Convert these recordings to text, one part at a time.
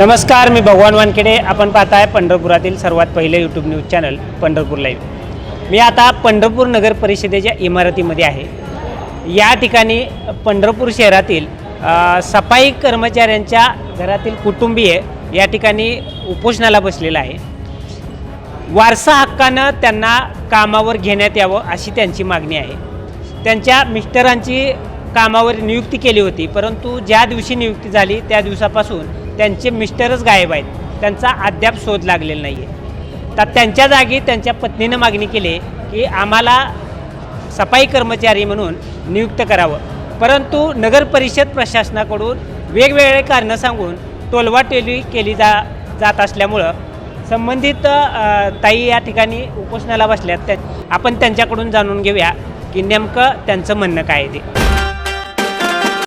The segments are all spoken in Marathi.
नमस्कार मी भगवान वानखेडे. आपण पाहताय पंढरपुरातील सर्वात पहिले YouTube news channel Pandharpur live मी आता पंढरपूर नगर परिषदेच्या इमारतीमध्ये आहे. या ठिकाणी पंढरपूर शहरातील सफाई कर्मचाऱ्यांच्या घरातील कुटुंबीय या ठिकाणी उपोषणाला बसलेला आहे. वारसा हक्कानं त्यांना कामावर घेण्यात यावं अशी त्यांची मागणी आहे. त्यांच्या मिस्टरांची कामावर नियुक्ती केली होती परंतु ज्या दिवशी नियुक्ती झाली त्या दिवसापासून त्यांचे मिस्टरच गायब आहेत. त्यांचा अद्याप शोध लागलेला नाही आहे तर त्यांच्या जागी त्यांच्या पत्नीनं मागणी केली की आम्हाला सफाई कर्मचारी म्हणून नियुक्त करावं. परंतु नगर परिषद प्रशासनाकडून वेगवेगळे कारणं सांगून टोलवाटोली केली जा जात असल्यामुळं संबंधित ताई या ठिकाणी उपोषणाला बसल्यात. त्या आपण त्यांच्याकडून जाणून घेऊया की नेमकं त्यांचं म्हणणं काय आहे ते.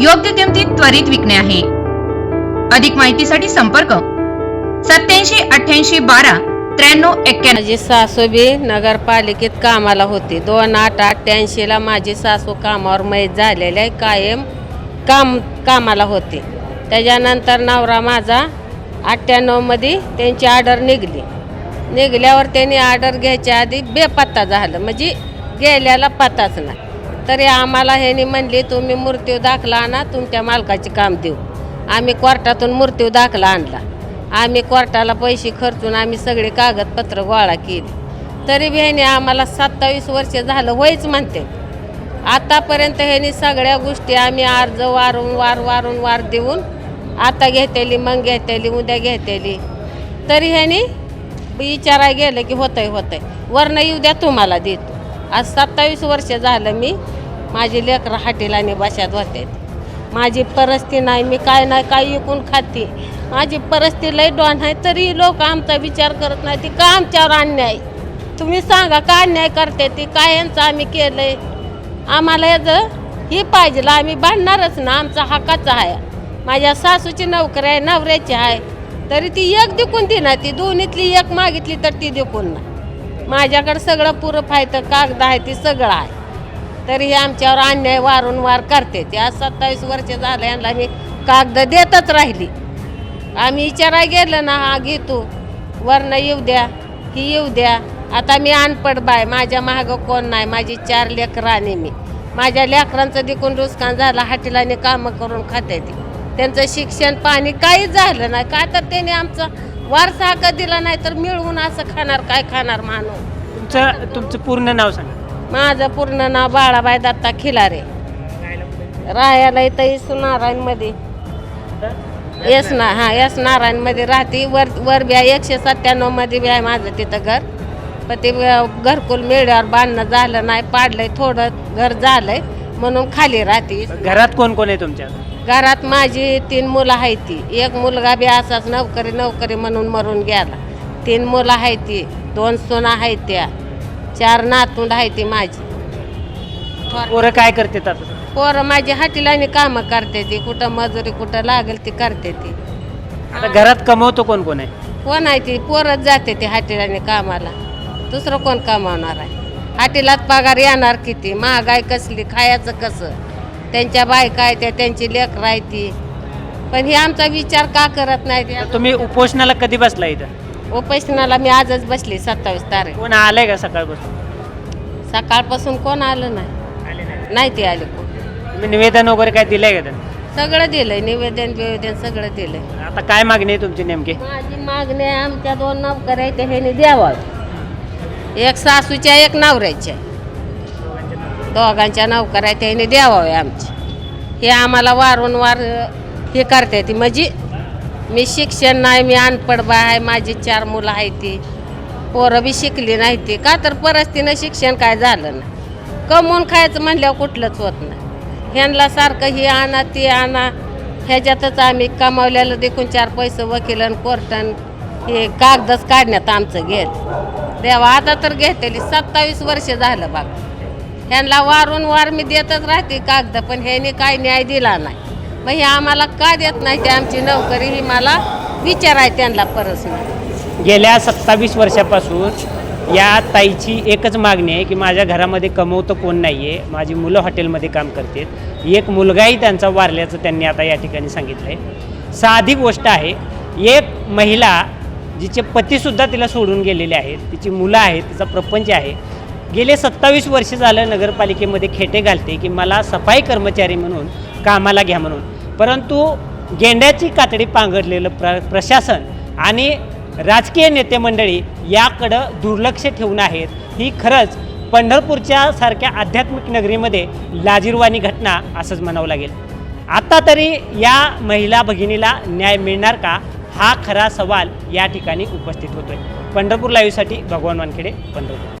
योग्य किमतीत त्वरित विकणे आहे. अधिक माहितीसाठी संपर्क सत्याऐंशी अठ्ठ्याऐंशी बारा त्र्याण्णव एक्क्याण्णव माझे सासू बी नगरपालिकेत कामाला होते. दोन आठ अठ्ठ्याऐंशीला माझी सासू कामावर मैत झालेले आहे कायम काम कामाला होते. त्याच्यानंतर नवरा माझा अठ्ठ्याण्णवमध्ये त्यांची ऑर्डर निघली. निघल्यावर त्यांनी ऑर्डर घ्यायच्या आधी बेपत्ता झालं. म्हणजे गेल्याला पत्ताच नाही. तरी आम्हाला ह्यानी म्हणली तुम्ही मृत्यू दाखला आणा तुमच्या मालकाचे काम देऊ. आम्ही कोर्टातून मृत्यू दाखला आणला. आम्ही कोर्टाला पैसे खर्चून आम्ही सगळे कागदपत्र गोळा केली. तरी बी ह्याने आम्हाला सत्तावीस वर्ष झालं होईच म्हणते. आतापर्यंत ह्यानी सगळ्या गोष्टी आम्ही अर्ज वारंवार वारंवार देऊन आता घेतेली मग घेतेली उद्या घेतेली. तरी ह्यानी विचारा गेलं की होतंय होतंय. वरनं येऊ द्या तुम्हाला देतो. आज सत्तावीस वर्ष झालं मी माझी लेकरं हाटीला आणि बशात होते. माझी परस्ती नाही मी काय नाही काय विकून खाते. माझी परिस्थिती लय डॉन आहे तरी लोक आमचा विचार करत नाही ती का आमच्यावर अन्याय? तुम्ही सांगा का अन्याय करते ती? काय यांचं आम्ही केलंय? आम्हाला याचं ही पाहिजे आम्ही भांडणारच ना आमचा हक्काचा आहे. माझ्या सासूची नोकरी आहे नवऱ्याची आहे तरी ती एक दिकून ती ना ती दोन्हीतली एक मागितली तर ती दिकून ना. माझ्याकडे सगळं पुरं आहे तर कागद आहे ती सगळं आहे. तरी हे आमच्यावर अन्याय वारंवार करते. ते आज सत्तावीस वर्ष झालं यांना मी कागद देतच राहिली. आम्ही विचारा गेलं ना हा घेतो वरनं येऊ द्या ही येऊ द्या. आता मी अनपड बाय माझ्या मागं कोण नाही माझी चार लेकरं मी. माझ्या लेकरांचं देखून रुस्कान झालं हाटीलाने कामं करून खाते ती त्यांचं शिक्षण पाणी काहीच झालं नाही. का तर त्याने आमचा वारसा हक्क दिला नाही तर मिळवून असं खाणार काय खाणार माणूस? तुमचं तुमचं पूर्ण नाव सांगा. माझं पूर्ण नाव बाळाबाई दत्ता खिलारे. राहायला इथं येस नारायणमध्ये येस ना हां येस नारायणमध्ये राहते. वर वर बी आहे एकशे सत्त्याण्णवमध्ये बी आहे माझं तिथं घर. पण ते व- घरकुल मेळ्यावर बांधणं झालं नाही पाडलंय थोडं घर झालंय म्हणून खाली राहते. घरात कोण कोण आहे तुमच्या? घरात माझी तीन मुलं आहे ती. एक मुलगा बी असाच नोकरी नोकरी म्हणून मरून गेला. तीन मुलं आहे ती दोन सोना आहेत त्या चार नातूंड आहे ती माझी. पोरं काय करते आता? पोरं माझी हाटीलाने कामं करते ती कुठं मजुरी कुठं लागेल ती करते ती. आता घरात कमवतो कोण कोण आहे? कोण आहे ती? पोरच जाते ती हाटीलाने कामाला. दुसरं कोण कमावणार आहे? हाटीलात पगार येणार किती? महागाई कसली? खायचं कसं? त्यांच्या बायका आहे त्या त्यांची लेकरं आहे ती. पण ही आमचा विचार का करत नाही तुम्ही उपोषणाला कधी बसला इथं? उपोषणाला मी आजच बसली सत्तावीस तारीख. कोण आलंय का सकाळपासून? सकाळपासून कोण आलं नाही? आले नाही. नाही ते आले कोण. तुम्ही निवेदन वगैरे काय दिलंय का त्यांना? सगळं दिलंय निवेदन बिवेदन सगळं दिलंय. आता काय मागणी आहे तुमची नेमकी? माझी मागणी आहे आमच्या दोन नोकऱ्या आहेत ह्याने द्यावं. एक सासूच्या एक नवऱ्याच्या. दोघांच्या नोकर आहे त्याने द्यावावे आमची. हे आम्हाला वारंवार हे करते ती. म्हणजे मी शिक्षण नाही मी अनपड बाय आहे माझी चार मुलं आहे ती. पोरं बी शिकली नाही ती. का तर परिस्थितीनं शिक्षण काय झालं ना कमवून खायचं म्हणल्यावर कुठलंच होत नाही. ह्यांना सारखं ही आणा ती आणा. ह्याच्यातच आम्ही कमावलेलं देखून चार पैसे वकीलन कोर्टन हे कागदच काढण्यात आमचं घेत देवा आता तर घेतलेली सत्तावीस वर्ष झालं बाग ह्यांना वारून वार मी देतच राहते कागद पण ह्याने काय न्याय दिला नाही. मग हे आम्हाला का देत नाही ते आमची नोकरी ही मला विचाराय त्यांना परस गेल्या सत्तावीस वर्षापासून या ताईची एकच मागणी आहे की माझ्या घरामध्ये कमवतं कोण नाही आहे माझी मुलं हॉटेलमध्ये काम करतात. एक मुलगाही त्यांचा वारल्याचं त्यांनी आता या ठिकाणी सांगितलं आहे. साधी गोष्ट आहे एक महिला जिचे पतीसुद्धा तिला सोडून गेलेले आहेत तिची मुलं आहेत तिचा प्रपंच आहे गेले सत्तावीस वर्ष झालं नगरपालिकेमध्ये खेटे घालते की मला सफाई कर्मचारी म्हणून कामाला घ्या म्हणून. परंतु गेंड्याची कातडी पांघरलेलं प्र प्रशासन आणि राजकीय नेते मंडळी याकडं दुर्लक्ष ठेवून आहेत. ही खरंच पंढरपूरच्या सारख्या आध्यात्मिक नगरीमध्ये लाजीरवाणी घटना असंच म्हणावं लागेल. आता तरी या महिला भगिनीला न्याय मिळणार का? हा खरा सवाल या ठिकाणी उपस्थित होतोय. पंढरपूर लाईव्हसाठी भगवान वानखेडे पंढरपूर.